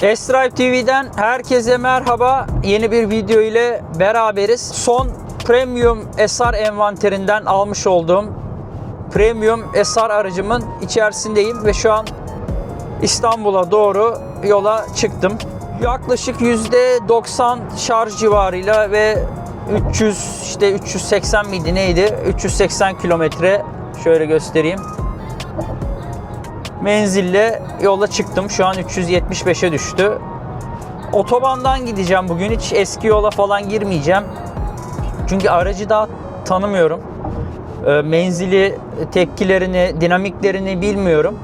S-Drive TV'den herkese merhaba. Yeni bir video ile beraberiz. Son Premium SR envanterinden almış olduğum Premium SR aracımın içerisindeyim ve şu an İstanbul'a doğru yola çıktım. Yaklaşık %90 şarj civarıyla ve 300 işte 380 miydi neydi? 380 kilometre şöyle göstereyim. Menzille yola çıktım. Şu an 375'e düştü. Otobandan gideceğim bugün. Hiç eski yola falan girmeyeceğim. Çünkü aracı daha tanımıyorum. Ee, Menzili, tepkilerini, dinamiklerini bilmiyorum.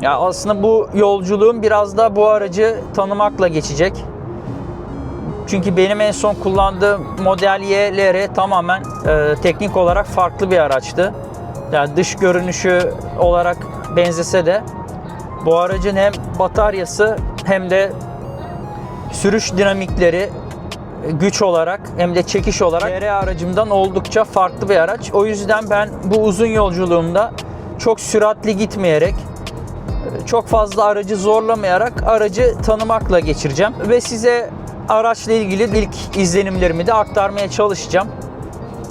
Ya aslında bu yolculuğum biraz da bu aracı tanımakla geçecek. Çünkü benim en son kullandığım Model Y'lere tamamen e, teknik olarak farklı bir araçtı. Yani dış görünüşü olarak benzese de bu aracın hem bataryası hem de sürüş dinamikleri güç olarak hem de çekiş olarak DR aracımdan oldukça farklı bir araç. O yüzden ben bu uzun yolculuğumda çok süratli gitmeyerek çok fazla aracı zorlamayarak aracı tanımakla geçireceğim ve size araçla ilgili ilk izlenimlerimi de aktarmaya çalışacağım.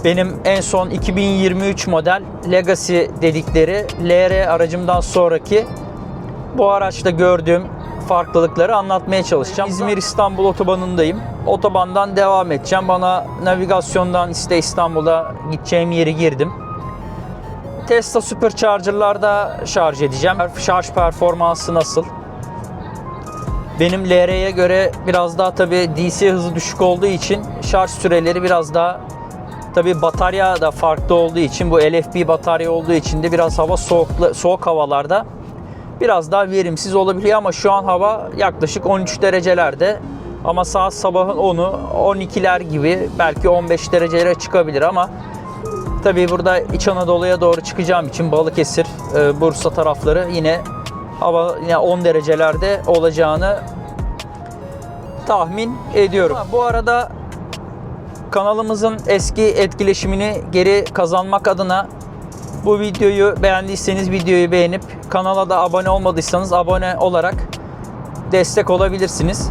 Benim en son 2023 model Legacy dedikleri LR aracımdan sonraki bu araçta gördüğüm farklılıkları anlatmaya çalışacağım. İzmir İstanbul otobanındayım. Otobandan devam edeceğim. Bana navigasyondan işte İstanbul'a gideceğim yeri girdim. Tesla Supercharger'larda şarj edeceğim. Şarj performansı nasıl? Benim LR'ye göre biraz daha tabi DC hızı düşük olduğu için şarj süreleri biraz daha tabi batarya da farklı olduğu için bu LFP batarya olduğu için de biraz hava soğuk soğuk havalarda biraz daha verimsiz olabiliyor ama şu an hava yaklaşık 13 derecelerde ama saat sabahın 10'u 12'ler gibi belki 15 derecelere çıkabilir ama tabi burada İç Anadolu'ya doğru çıkacağım için Balıkesir, e, Bursa tarafları yine hava yine 10 derecelerde olacağını tahmin ediyorum. Bu arada kanalımızın eski etkileşimini geri kazanmak adına bu videoyu beğendiyseniz videoyu beğenip kanala da abone olmadıysanız abone olarak destek olabilirsiniz.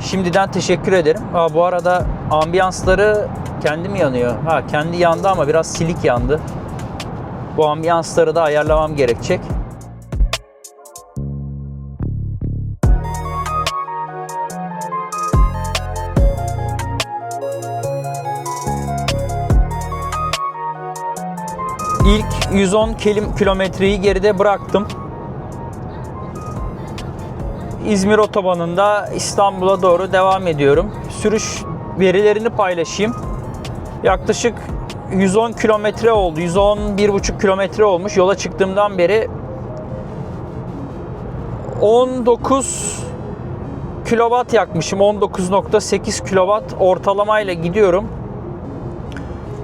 Şimdiden teşekkür ederim. Ha, bu arada ambiyansları kendi mi yanıyor? Ha kendi yandı ama biraz silik yandı. Bu ambiyansları da ayarlamam gerekecek. İlk 110 kilim- kilometreyi geride bıraktım. İzmir otobanında İstanbul'a doğru devam ediyorum. Sürüş verilerini paylaşayım. Yaklaşık 110 kilometre oldu. 111,5 kilometre olmuş. Yola çıktığımdan beri 19 kilowatt yakmışım. 19.8 kilowatt ortalamayla gidiyorum.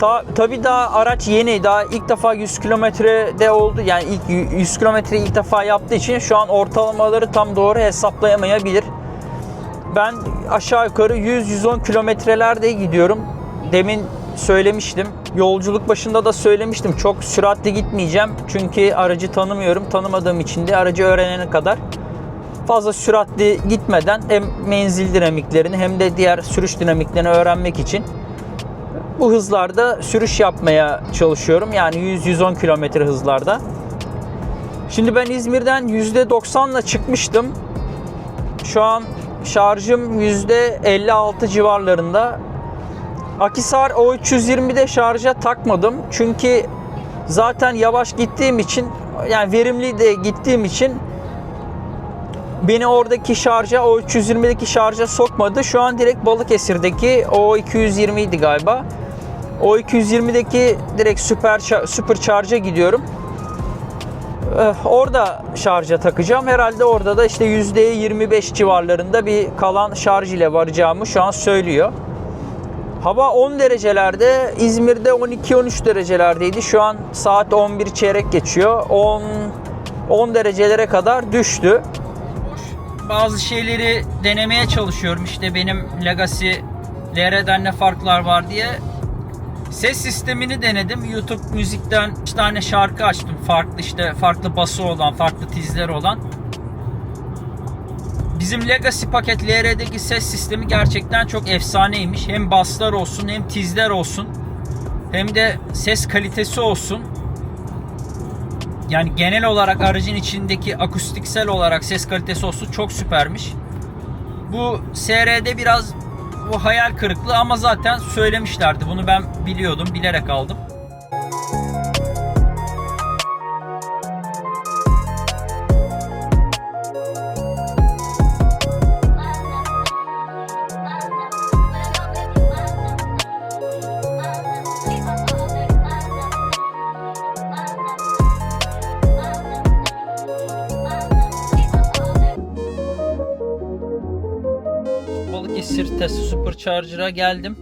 Ta, tabii daha araç yeni. Daha ilk defa 100 kilometrede oldu. Yani ilk 100 kilometre ilk defa yaptığı için şu an ortalamaları tam doğru hesaplayamayabilir. Ben aşağı yukarı 100-110 kilometrelerde gidiyorum. Demin söylemiştim. Yolculuk başında da söylemiştim. Çok süratli gitmeyeceğim. Çünkü aracı tanımıyorum. Tanımadığım için de aracı öğrenene kadar fazla süratli gitmeden hem menzil dinamiklerini hem de diğer sürüş dinamiklerini öğrenmek için bu hızlarda sürüş yapmaya çalışıyorum. Yani 100-110 kilometre hızlarda. Şimdi ben İzmir'den %90'la çıkmıştım. Şu an şarjım %56 civarlarında. Akisar O320'de şarja takmadım. Çünkü zaten yavaş gittiğim için yani verimli de gittiğim için beni oradaki şarja o 320'deki şarja sokmadı. Şu an direkt Balıkesir'deki o 220 idi galiba. O 220'deki direkt süper süper şarja gidiyorum. Ee, Orada şarja takacağım. Herhalde orada da işte %25 civarlarında bir kalan şarj ile varacağımı şu an söylüyor. Hava 10 derecelerde, İzmir'de 12-13 derecelerdeydi. Şu an saat 11 çeyrek geçiyor. 10 10 derecelere kadar düştü. Bazı şeyleri denemeye çalışıyorum. İşte benim Legacy LR'den ne farklar var diye. Ses sistemini denedim. YouTube müzikten 3 tane şarkı açtım. Farklı işte farklı bası olan, farklı tizleri olan. Bizim Legacy paket LR'deki ses sistemi gerçekten çok efsaneymiş. Hem basslar olsun hem tizler olsun. Hem de ses kalitesi olsun. Yani genel olarak aracın içindeki akustiksel olarak ses kalitesi olsun çok süpermiş. Bu SR'de biraz bu hayal kırıklığı ama zaten söylemişlerdi. Bunu ben biliyordum, bilerek aldım. Supercharger'a geldim.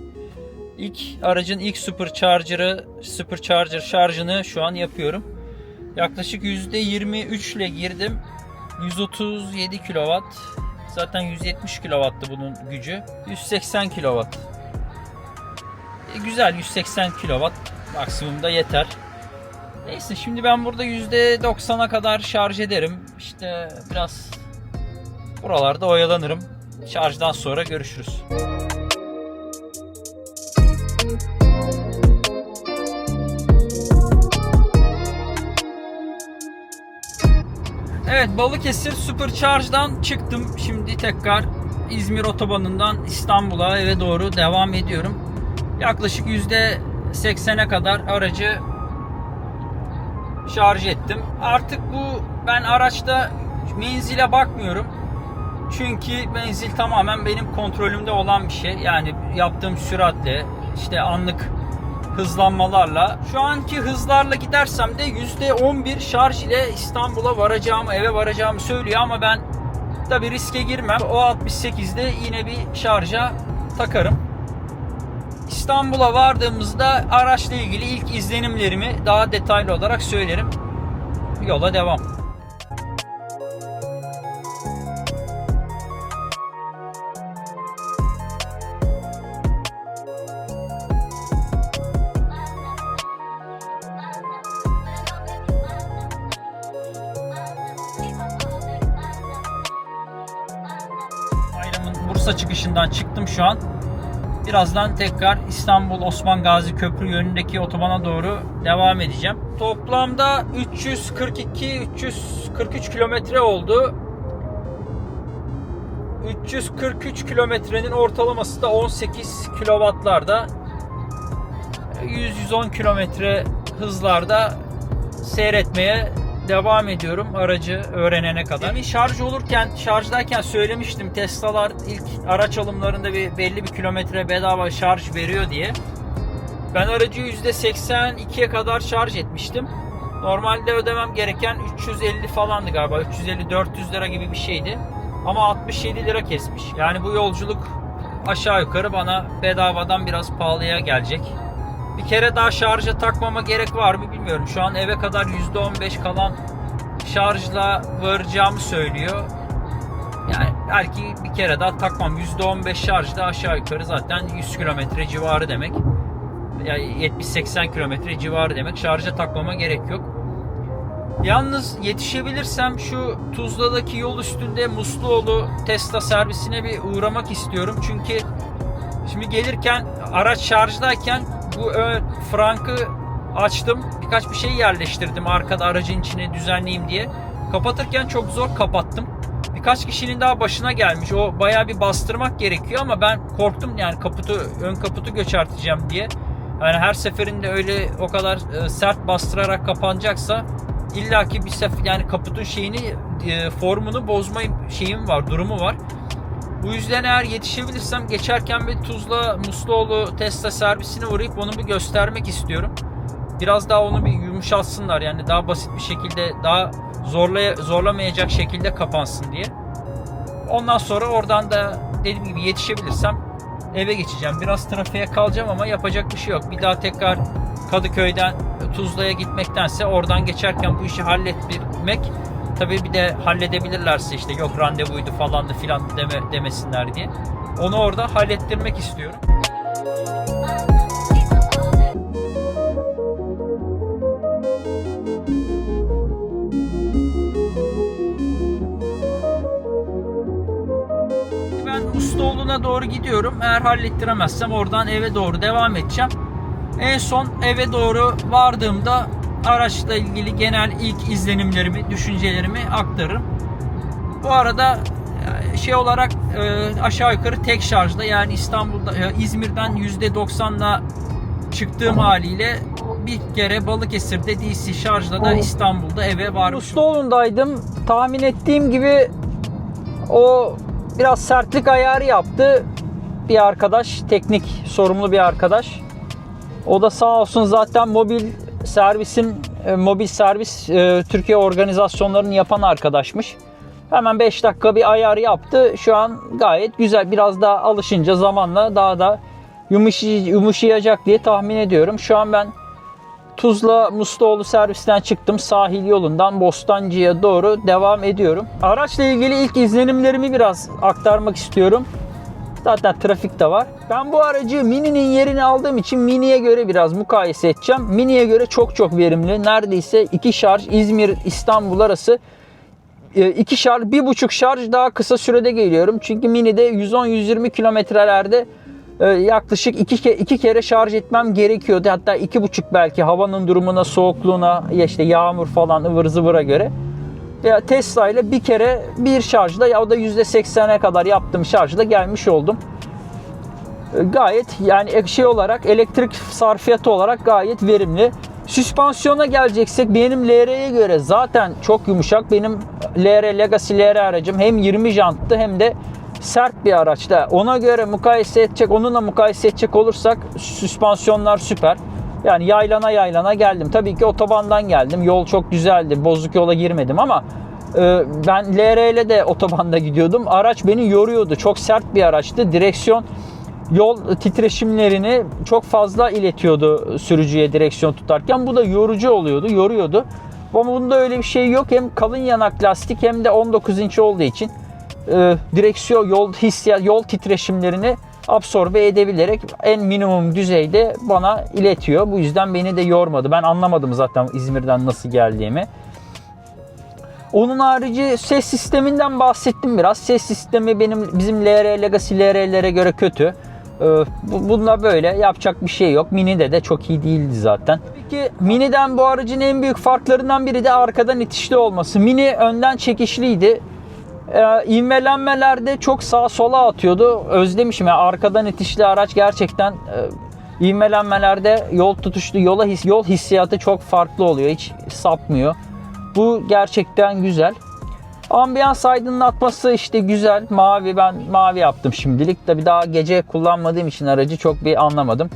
İlk aracın ilk Supercharger'ı Supercharger şarjını şu an yapıyorum. Yaklaşık %23 ile girdim. 137 kW. Zaten 170 kW'tı bunun gücü. 180 kW. E, güzel 180 kW maksimumda yeter. Neyse şimdi ben burada %90'a kadar şarj ederim. İşte biraz buralarda oyalanırım. Şarjdan sonra görüşürüz. Evet Balıkesir Supercharge'dan çıktım. Şimdi tekrar İzmir otobanından İstanbul'a eve doğru devam ediyorum. Yaklaşık %80'e kadar aracı şarj ettim. Artık bu ben araçta menzile bakmıyorum. Çünkü menzil tamamen benim kontrolümde olan bir şey. Yani yaptığım süratle işte anlık hızlanmalarla şu anki hızlarla gidersem de %11 şarj ile İstanbul'a varacağımı eve varacağımı söylüyor ama ben tabi riske girmem. O 68'de yine bir şarja takarım. İstanbul'a vardığımızda araçla ilgili ilk izlenimlerimi daha detaylı olarak söylerim. Yola devam. Bursa çıkışından çıktım şu an. Birazdan tekrar İstanbul Osman Gazi Köprü yönündeki otobana doğru devam edeceğim. Toplamda 342-343 kilometre oldu. 343 kilometrenin ortalaması da 18 kilowattlarda. 100-110 kilometre hızlarda seyretmeye devam ediyorum aracı öğrenene kadar. Demin şarj olurken, şarjdayken söylemiştim Tesla'lar ilk araç alımlarında bir belli bir kilometre bedava şarj veriyor diye. Ben aracı %82'ye kadar şarj etmiştim. Normalde ödemem gereken 350 falandı galiba. 350-400 lira gibi bir şeydi. Ama 67 lira kesmiş. Yani bu yolculuk aşağı yukarı bana bedavadan biraz pahalıya gelecek. Bir kere daha şarja takmama gerek var mı bilmiyorum. Şu an eve kadar %15 kalan şarjla varacağımı söylüyor. Yani belki bir kere daha takmam. %15 şarjda aşağı yukarı zaten 100 kilometre civarı demek. Yani 70-80 kilometre civarı demek. Şarja takmama gerek yok. Yalnız yetişebilirsem şu Tuzla'daki yol üstünde Musluoğlu Tesla servisine bir uğramak istiyorum. Çünkü şimdi gelirken araç şarjdayken bu ön frankı açtım. Birkaç bir şey yerleştirdim arkada aracın içine düzenleyeyim diye. Kapatırken çok zor kapattım. Birkaç kişinin daha başına gelmiş. O bayağı bir bastırmak gerekiyor ama ben korktum yani kaputu ön kaputu göçerteceğim diye. Yani her seferinde öyle o kadar e, sert bastırarak kapanacaksa illaki bir sefer yani kaputun şeyini e, formunu bozma şeyim var, durumu var. Bu yüzden eğer yetişebilirsem geçerken bir Tuzla Musluoğlu Tesla servisine uğrayıp onu bir göstermek istiyorum. Biraz daha onu bir yumuşatsınlar yani daha basit bir şekilde daha zorlaya, zorlamayacak şekilde kapansın diye. Ondan sonra oradan da dediğim gibi yetişebilirsem eve geçeceğim. Biraz trafiğe kalacağım ama yapacak bir şey yok. Bir daha tekrar Kadıköy'den Tuzla'ya gitmektense oradan geçerken bu işi halletmek Tabii bir de halledebilirlerse işte yok randevuydu falandı filan deme, demesinler diye. Onu orada hallettirmek istiyorum. Ustaoğlu'na doğru gidiyorum. Eğer hallettiremezsem oradan eve doğru devam edeceğim. En son eve doğru vardığımda araçla ilgili genel ilk izlenimlerimi, düşüncelerimi aktarırım. Bu arada e, şey olarak e, aşağı yukarı tek şarjda yani İstanbul'da e, İzmir'den %90'la çıktığım haliyle bir kere Balıkesir'de DC şarjla da İstanbul'da eve varmışım. Ustaoğlu'ndaydım. Tahmin ettiğim gibi o biraz sertlik ayarı yaptı bir arkadaş, teknik sorumlu bir arkadaş. O da sağ olsun zaten mobil servisin e, mobil servis e, Türkiye organizasyonlarını yapan arkadaşmış. Hemen 5 dakika bir ayar yaptı. Şu an gayet güzel. Biraz daha alışınca zamanla daha da yumuşay- yumuşayacak diye tahmin ediyorum. Şu an ben Tuzla Mustaoğlu servisten çıktım. Sahil yolundan Bostancı'ya doğru devam ediyorum. Araçla ilgili ilk izlenimlerimi biraz aktarmak istiyorum. Zaten trafik de var. Ben bu aracı Mini'nin yerini aldığım için Mini'ye göre biraz mukayese edeceğim. Mini'ye göre çok çok verimli. Neredeyse iki şarj İzmir İstanbul arası e, iki şarj, bir buçuk şarj daha kısa sürede geliyorum. Çünkü Mini'de 110-120 kilometrelerde e, yaklaşık iki, ke- iki kere şarj etmem gerekiyordu. Hatta iki buçuk belki havanın durumuna, soğukluğuna, işte yağmur falan ıvır zıvıra göre. Ya Tesla ile bir kere bir şarjda ya da %80'e kadar yaptığım şarjda gelmiş oldum. E, Gayet yani şey olarak elektrik sarfiyatı olarak gayet verimli. Süspansiyona geleceksek benim LR'ye göre zaten çok yumuşak. Benim LR Legacy LR aracım hem 20 janttı hem de sert bir araçta. Ona göre mukayese edecek, onunla mukayese edecek olursak süspansiyonlar süper. Yani yaylana yaylana geldim. Tabii ki otobandan geldim. Yol çok güzeldi. Bozuk yola girmedim ama e, ben LR ile de otobanda gidiyordum. Araç beni yoruyordu. Çok sert bir araçtı. Direksiyon yol titreşimlerini çok fazla iletiyordu sürücüye direksiyon tutarken. Bu da yorucu oluyordu, yoruyordu. Ama bunda öyle bir şey yok. Hem kalın yanak lastik hem de 19 inç olduğu için e, direksiyon yol hissiyat yol titreşimlerini absorbe edebilerek en minimum düzeyde bana iletiyor. Bu yüzden beni de yormadı. Ben anlamadım zaten İzmir'den nasıl geldiğimi. Onun harici ses sisteminden bahsettim biraz. Ses sistemi benim bizim LR Legacy LR'lere göre kötü. Ee, bu- Bunda böyle yapacak bir şey yok. Mini'de de çok iyi değildi zaten. Tabii ki Mini'den bu aracın en büyük farklarından biri de arkadan itişli olması. Mini önden çekişliydi. Ee, ivmelenmelerde çok sağa sola atıyordu. Özlemişim ya arkadan itişli araç gerçekten e, ivmelenmelerde yol tutuşlu yola his, yol hissiyatı çok farklı oluyor. Hiç sapmıyor. Bu gerçekten güzel. Ambiyans aydınlatması işte güzel. Mavi ben mavi yaptım şimdilik. Tabii daha gece kullanmadığım için aracı çok bir anlamadım.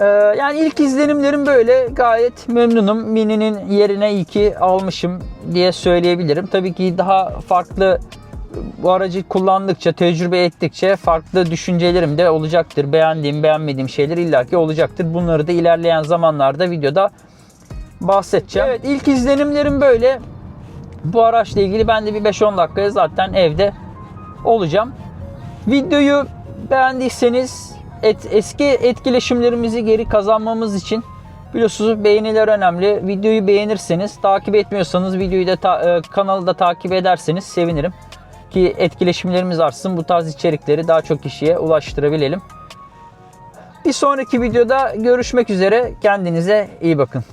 Ee, yani ilk izlenimlerim böyle. Gayet memnunum. Mini'nin yerine iyi ki almışım diye söyleyebilirim. Tabii ki daha farklı bu aracı kullandıkça, tecrübe ettikçe farklı düşüncelerim de olacaktır. Beğendiğim, beğenmediğim şeyler illaki olacaktır. Bunları da ilerleyen zamanlarda videoda bahsedeceğim. Evet ilk izlenimlerim böyle. Bu araçla ilgili ben de bir 5-10 dakikaya zaten evde olacağım. Videoyu beğendiyseniz et, eski etkileşimlerimizi geri kazanmamız için biliyorsunuz beğeniler önemli. Videoyu beğenirseniz, takip etmiyorsanız videoyu da ta- e, kanalı da takip ederseniz sevinirim. Ki etkileşimlerimiz artsın. Bu tarz içerikleri daha çok kişiye ulaştırabilelim. Bir sonraki videoda görüşmek üzere. Kendinize iyi bakın.